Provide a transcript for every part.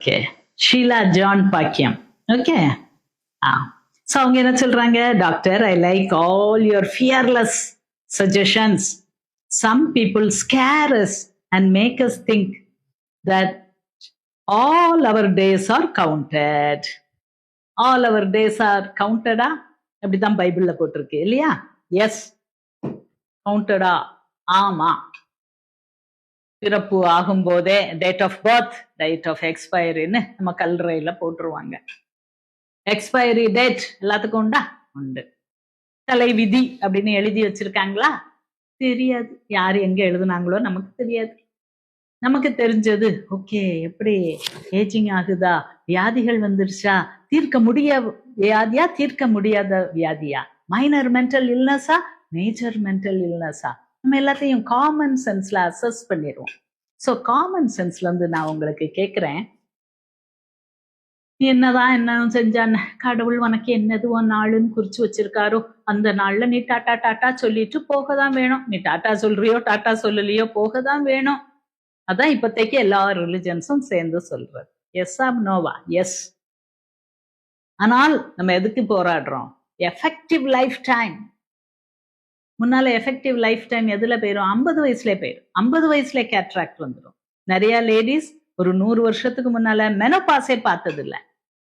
Okay Sheela John Bakkiyam. Okay ஆ. So அவங்க என்ன சொல்றாங்க? Doctor I like all your fearless suggestions some people scare and make us think that all our days are counted all our days are கவுண்டடா அப்படிதான் பைபிள்ல போட்டிருக்கு இல்லையா? S கவுண்டடா ஆமா. பிறப்பு ஆகும் போதே date of birth date of எக்ஸ்பைரின்னு நம்ம கல்லறையில போட்டுருவாங்க. எக்ஸ்பைரி டேட் எல்லாத்துக்கும் உண்டா? உண்டு. தலை விதி அப்படின்னு எழுதி வச்சிருக்காங்களா? தெரியாது. யார் எங்க எழுதுனாங்களோ நமக்கு தெரியாது. நமக்கு தெரிஞ்சது ஓகே எப்படி ஏஜிங் ஆகுதா? வியாதிகள் வந்துருச்சா? தீர்க்க முடிய வியாதியா? தீர்க்க முடியாத வியாதியா? மைனர் மென்டல் இல்னஸா மேஜர் மென்டல் இல்னஸா நம்ம எல்லாத்தையும் காமன் சென்ஸ்ல அசஸ் பண்ணிடுவோம். ஸோ காமன் சென்ஸ்ல இருந்து நான் உங்களுக்கு கேட்குறேன் நீ என்னதான் என்ன செஞ்சான் கடவுள் உனக்கு என்னது உன் நாளுன்னு குறிச்சு வச்சிருக்காரோ அந்த நாள்ல நீ டாட்டா டாட்டா சொல்லிட்டு போக தான் வேணும். நீ டாட்டா சொல்றியோ டாட்டா சொல்லலையோ போக தான் வேணும். அதான் இப்போதைக்கு எல்லா ரிலிஜன்ஸும் சேர்ந்து சொல்றது. எஸ் ஆம் நோவா எஸ் ஆனால் நம்ம எதுக்கு போராடுறோம்? எஃபெக்டிவ் லைஃப் டைம் முன்னால எஃபெக்டிவ் லைஃப் டைம் எதுல போயிடும் ஐம்பது வயசுலேயே போயிடும் ஐம்பது வயசுல கேட்ராக்ட் வந்துடும் நிறைய லேடிஸ் ஒரு நூறு வருஷத்துக்கு முன்னால மெனோபாஸே பார்த்தது இல்லை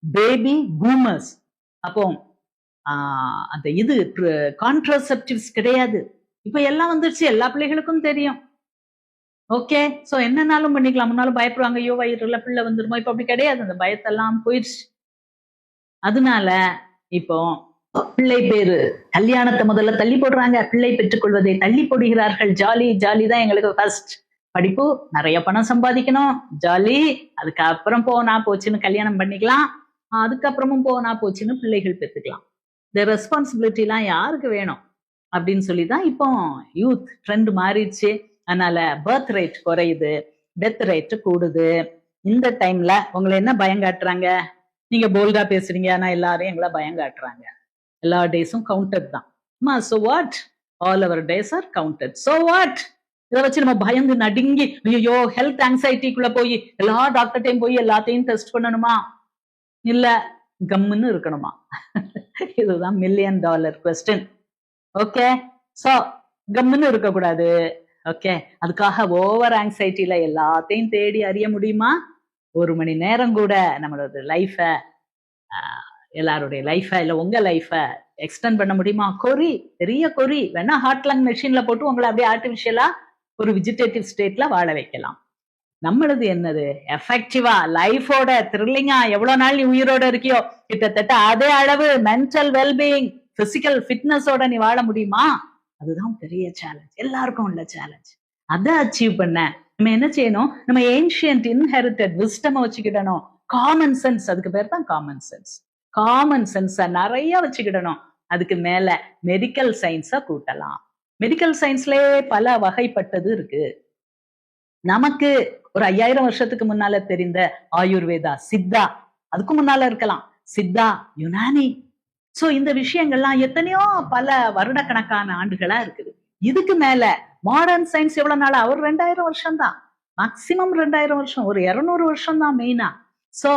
பேபி பூமர்ஸ் அப்போ ஆஹ், அந்த இது கான்ட்ரசெப்டிவ்ஸ் கிடையாது. இப்போ எல்லாம் வந்துருச்சு. எல்லா பிள்ளைகளுக்கும் தெரியும். ஓகே சோ என்னன்னாலும் பண்ணிக்கலாம். முன்னாலும் பயப்படுவாங்க. ஐயோ வயிறுல பிள்ளை வந்துருமோ? இப்போ அப்படி கிடையாது. அந்த பயத்தெல்லாம் போயிடுச்சு. அதனால இப்போ பிள்ளை பேரு. கல்யாணத்தை முதல்ல தள்ளி போடுறாங்க. பிள்ளை பெற்றுக்கொள்வதை தள்ளி போடுகிறார்கள். ஜாலி ஜாலி தான் எங்களுக்கு ஃபர்ஸ்ட் படிப்பு. நிறைய பணம் சம்பாதிக்கணும். ஜாலி. அதுக்கப்புறம் போனா போச்சுன்னு கல்யாணம் பண்ணிக்கலாம். அதுக்கப்புறமும் போனா போச்சுன்னு பிள்ளைகள் பெற்றுக்கலாம். இந்த ரெஸ்பான்சிபிலிட்டிலாம் யாருக்கு வேணும்? அப்படின்னு சொல்லி தான் இப்போ யூத் ட்ரெண்ட் மாறிடுச்சு. அதனால பர்த் ரேட் குறையுது. டெத் ரேட்டு கூடுது. இந்த டைம்ல உங்களை என்ன பயம் காட்டுறாங்க நீங்க போல்டா பேசுறீங்க. ஆனா எல்லாரும் எங்களை பயம் காட்டுறாங்க எல்லா டேஸும் கவுண்டட் தான். அம்மா so what all our days are counted so what இதை வச்சு நம்ம பயந்து நடுங்கி ஐயோ ஹெல்த் ஆங்ஸைட்டிக்குள்ள போய் எல்லா டாக்டர்டையும் போய் எல்லாத்தையும் டெஸ்ட் பண்ணணுமா? இல்ல கம்முன்னு இருக்கணுமா? இதுதான் million dollar question okay so கம்முன்னு இருக்கக்கூடாது. ஓகே அதுக்காக ஓவர் ஆங்ஸைட்டில எல்லாத்தையும் தேடி அறிய முடியுமா? ஒரு மணி நேரம் கூட நம்மளோட லைஃபை எல்லாருடைய லைஃபை இல்லை உங்க லைஃபை எக்ஸ்டெண்ட் பண்ண முடியுமா? கொரி பெரிய கொரி வேணா ஹார்ட் லங் மெஷின்ல போட்டு உங்களை அப்படியே ஆர்டிஃபிஷியலா ஒரு விஜிடேட்டிவ் ஸ்டேட்ல வாழ வைக்கலாம். நம்மளது என்னது? எஃபெக்டிவா லைஃபோட த்ரில்லிங்கா எவ்வளவு நாள் நீ உயிரோட இருக்கியோ? கிட்டத்தட்ட அதே அளவு மென்டல் வெல்பீயிங் பிசிக்கல் ஃபிட்னஸோட நீ வாழ முடியுமா? அதுதான் பெரிய சேலஞ்ச் எல்லாருக்கும் உள்ள சேலஞ்ச் அதை அச்சீவ் பண்ண நம்ம என்ன செய்யணும்? நம்ம ஏன்ஷியன்ட் இன்ஹெரிட்டட் விஸ்டம் வச்சுக்கிடணும் காமன் சென்ஸ் அதுக்கு பேர் தான் காமன் சென்ஸ் காமன் சென்ஸை நிறைய வச்சுக்கிடணும். அதுக்கு மேல மெடிக்கல் சயின்ஸை கூட்டலாம். மெடிக்கல் சயின்ஸ்லயே பல வகைப்பட்டது இருக்கு. நமக்கு ஒரு ஐயாயிரம் வருஷத்துக்கு முன்னால தெரிந்த ஆயுர்வேதா சித்தா அதுக்கு முன்னால இருக்கலாம். சித்தா யுனானி. சோ இந்த விஷயங்கள்லாம் எத்தனையோ பல வருடக்கணக்கான ஆண்டுகளா இருக்குது. இதுக்கு மேல மாடர்ன் சயின்ஸ் எவ்வளவு நாள்? அவர் ரெண்டாயிரம் வருஷம் தான் மேக்சிமம் ரெண்டாயிரம் வருஷம். ஒரு இருநூறு வருஷம் தான் மெயினா சோ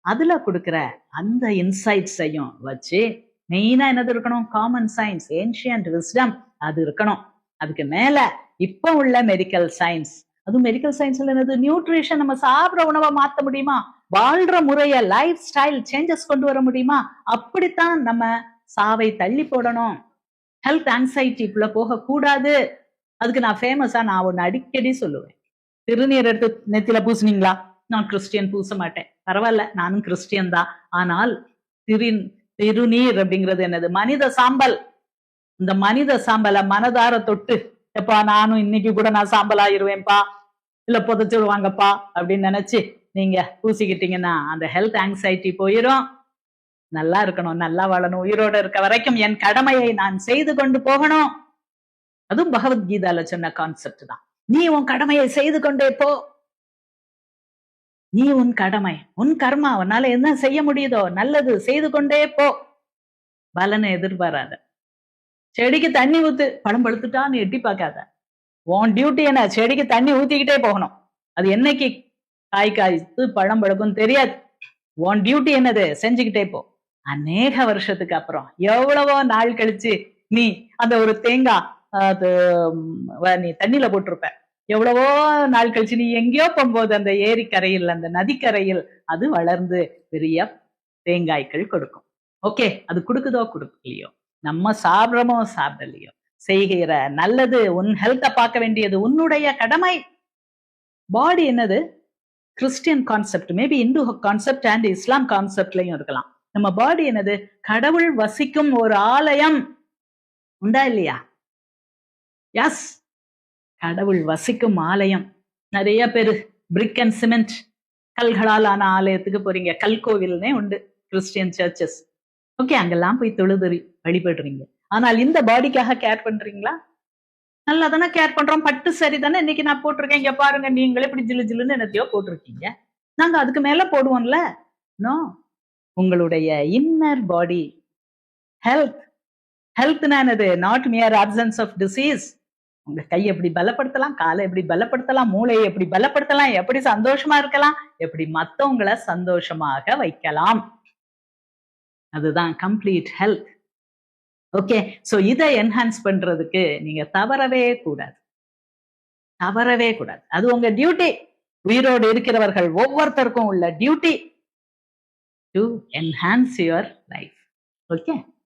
அதுல கொடுக்குற அந்த இன்சைட்ஸையும் வச்சு மெயினா என்னது இருக்கணும்? காமன் சயின்ஸ் ஏன்ஷியன்ட் விஸ்டம் அது இருக்கணும். அதுக்கு மேல இப்ப உள்ள மெடிக்கல் சயின்ஸ் அதுவும் மெடிக்கல் சயின்ஸ்ல என்னது? நியூட்ரிஷன் நம்ம சாப்பிடுற உணவை மாத்த முடியுமா? வாழ்ற முறைய லைஃப் ஸ்டைல் சேஞ்சஸ் கொண்டு வர முடியுமா? அப்படித்தான் நம்ம சாவை தள்ளி போடணும். ஹெல்த் ஆங்ஸைட்டிக்குள்ள போக கூடாது அதுக்கு நான் ஃபேமஸா நான் ஒன்னு அடிக்கடி சொல்லுவேன். திருநீர் எடுத்து நெத்தில பூசுனீங்களா? நான் கிறிஸ்டியன் பூச மாட்டேன். பரவாயில்ல நானும் கிறிஸ்டியன் தான். ஆனால் திரு திருநீர் அப்படிங்கிறது என்னது? மனித சாம்பல். இந்த மனித சாம்பலை மனதார தொட்டு எப்பா நானும் இன்னைக்கு கூட நான் சாம்பல் ஆயிருவேன்ப்பா இல்ல புதைச்சிடுவாங்கப்பா அப்படின்னு நினைச்சு நீங்க பூசிக்கிட்டீங்கன்னா அந்த ஹெல்த் ஆங்ஸைட்டி போயிடும் நல்லா இருக்கணும் நல்லா வாழணும். உயிரோட இருக்க வரைக்கும் என் கடமையை நான் செய்து கொண்டு போகணும். அதுவும் பகவத்கீதால சொன்ன கான்செப்ட் தான். நீ உன் கடமையை செய்து கொண்டே போ. நீ உன் கடமை உன் கர்மா உன்னால என்ன செய்ய முடியுதோ நல்லது செய்து கொண்டே போ. பலனை எதிர்பாராத. செடிக்கு தண்ணி ஊத்து பழம் பழுத்துட்டான்னு எட்டி பார்க்காத. உன் டியூட்டி என்ன? செடிக்கு தண்ணி ஊத்திக்கிட்டே போகணும். அது என்னைக்கு? காய் காய்த்து பழம் பழுக்கும் தெரியாது. உன் டியூட்டி என்னது? செஞ்சுக்கிட்டே போ. அநேக வருஷத்துக்கு அப்புறம் எவ்வளவோ நாள் கழிச்சு நீ அந்த ஒரு தேங்காய் அது நீ தண்ணியில போட்டிருப்ப. எவ்வளவோ நாள் கழிச்சு நீ எங்கேயோ போகும்போது அந்த ஏரிக்கரையில் அந்த நதிக்கரையில் அது வளர்ந்து பெரிய தேங்காய்கள் கொடுக்கும். ஓகே அது கொடுக்குதோ கொடுக்கலையோ? நம்ம சாப்பிட்றமோ சாப்பிடலையோ? செய்கிற நல்லது உன் ஹெல்த்தை பார்க்க வேண்டியது உன்னுடைய கடமை. பாடி என்னது? Christian concept maybe Hindu concept and Islam கான்செப்ட்லயும் இருக்கலாம். நம்ம பாடி என்னது? கடவுள் வசிக்கும் ஒரு ஆலயம். உண்டா இல்லையா? எஸ் கடவுள் வசிக்கும் ஆலயம். நிறைய பேர் பிரிக் அண்ட் சிமெண்ட் கல்களால் ஆன ஆலயத்துக்கு போறீங்க. கல்கோவில்னே உண்டு கிறிஸ்டியன் சர்ச்சஸ் ஓகே அங்கெல்லாம் போய் தொழுது வழிபடுறீங்க. ஆனால் இந்த பாடிக்காக கேர் பண்றீங்களா? நல்லா தானே கேர் பண்றோம். பட்டு சரி தானே இன்னைக்கு நான் போட்டிருக்கேன். இங்க பாருங்க நீங்களே இப்படி ஜிலு ஜிலுன்னு என்னத்தையோ போட்டிருக்கீங்க. நாங்க அதுக்கு மேல போடுவோம்ல? நோ உங்களுடைய இன்னர் பாடி ஹெல்த் ஹெல்த்னா என்னது? Not mere absence of disease உங்க கை எப்படி பலப்படுத்தலாம் காலை எப்படி பலப்படுத்தலாம் மூளையை எப்படி பலப்படுத்தலாம் எப்படி சந்தோஷமா இருக்கலாம் எப்படி மத்தவங்களை சந்தோஷமாக வைக்கலாம். அதுதான் கம்ப்ளீட் ஹெல்த் ஓகே சோ இதை என்ஹான்ஸ் பண்றதுக்கு நீங்க தவறவே கூடாது. தவறவே கூடாது. அது உங்க டியூட்டி உயிரோடு இருக்கிறவர்கள் ஒவ்வொருத்தருக்கும் உள்ள duty to enhance your life okay